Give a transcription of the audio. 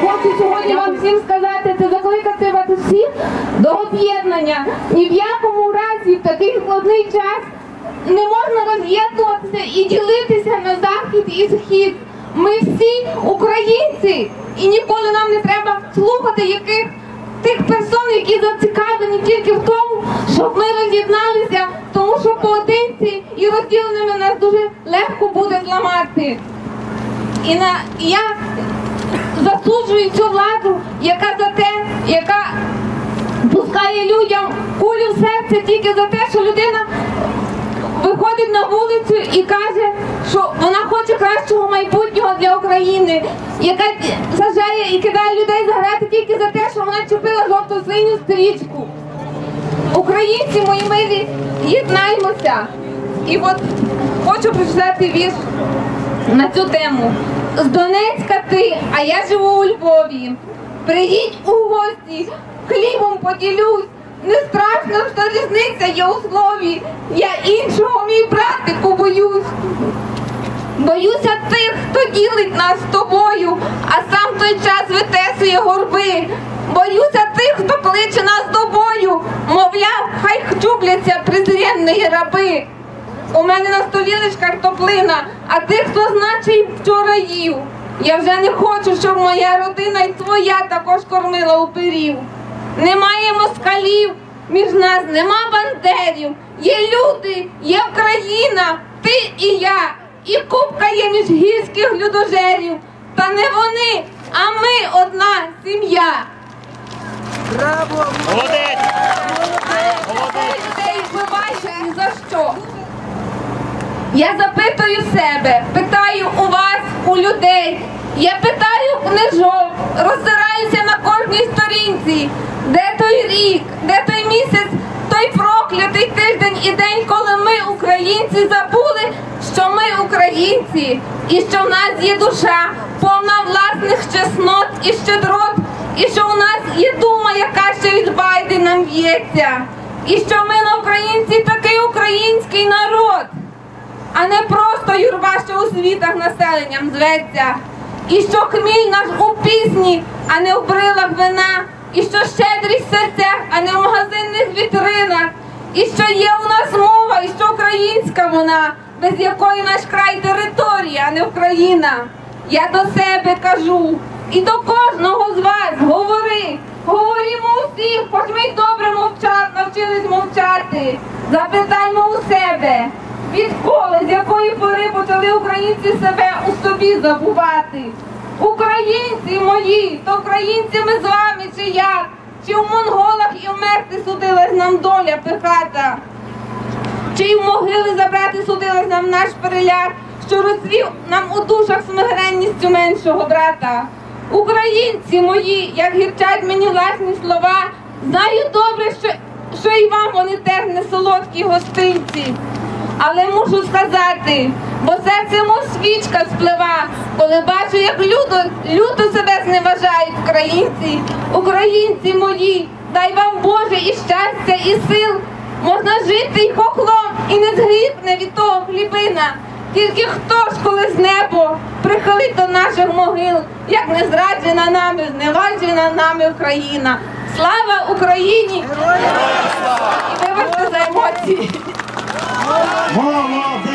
хочу сьогодні вам всім сказати, це закликати вас всіх до об'єднання. Ні в якому разі в такий складний час не можна роз'єднуватися і ділитися на захід і схід. Ми всі українці, і ніколи нам не треба слухати яких тих персон, які зацікавлені тільки в тому, щоб ми роз'єдналися, тому що поодинці і розділеними нас дуже легко буде зламати. І на я засуджую цю владу, яка за те, яка пускає людям кулю в серце тільки за те, що людина виходить на вулицю і каже, що вона хоче кращого майбутнього для України, яка сажає і кидає людей заграти тільки за те, що вона чепила жовто-синю стрічку. Українці, мої милі, єднаймося. І от хочу прочитати вірш на цю тему. З Донецька ти, а я живу у Львові. Приїдь у гості, хлібом поділюсь. Не страшно, що різниця є у слові. Я іншого, мій братику, боюсь. Боюся тих, хто ділить нас з тобою, а сам той час витесує горби. Боюся тих, хто кличе нас до бою, мовляв, хай чубляться презренні раби. У мене на столі лиш картоплина, а тих, хто значить й вчора їв. Я вже не хочу, щоб моя родина і твоя також кормила упирів. Немає москалів, між нас нема бандерів. Є люди, є Україна, ти і я, і купка є між гірських людожерів. Та не вони, а ми одна сім'я. Молодець! Людей вбивають ні за що. Я запитую себе, питаю у вас, у людей. Я питаю книжок, роздираюся на кожній сторінці. Де той рік, де той місяць, той проклятий тиждень і день, коли ми, українці, забули, що ми українці, і що в нас є душа, повна власних чеснот і щедрот, і що у нас є дума, яка ще від байди нам в'ється, і що ми на українці такий український народ а не просто юрба, що у світах населенням зветься. І що хміль наш у пісні, а не в брилах вина, і що щедрість в серцях, а не в магазинних вітринах, і що є у нас мова, і що українська вона, без якої наш край територія, а не Україна. Я до себе кажу, і до кожного з вас говори, говоримо усіх, хоч ми й добре мовчати, навчились мовчати. Запитаймо у себе. Відколи, з якої пори почали українці себе у собі забувати? Українці мої, то українці ми з вами чи як? Чи в монголах і вмерти судилась нам доля пихата? Чи й в могили забрати судилась нам наш переляк, що розвів нам у душах смиренністю меншого брата? Українці мої, як гірчать мені власні слова, знаю добре, що, що і вам вони теж не солодкі гостинці. Але мушу сказати, бо серце мов свічка сплива, коли бачу, як люто, люто себе зневажають українці, українці мої, дай вам Боже і щастя, і сил. Можна жити й хохлом, і не згрібне від того хлібина. Тільки хто ж коли з небо прихилить до наших могил, як не зраджена нами, зневажена нами Україна. Слава Україні! І вибачте за емоції. Молодець!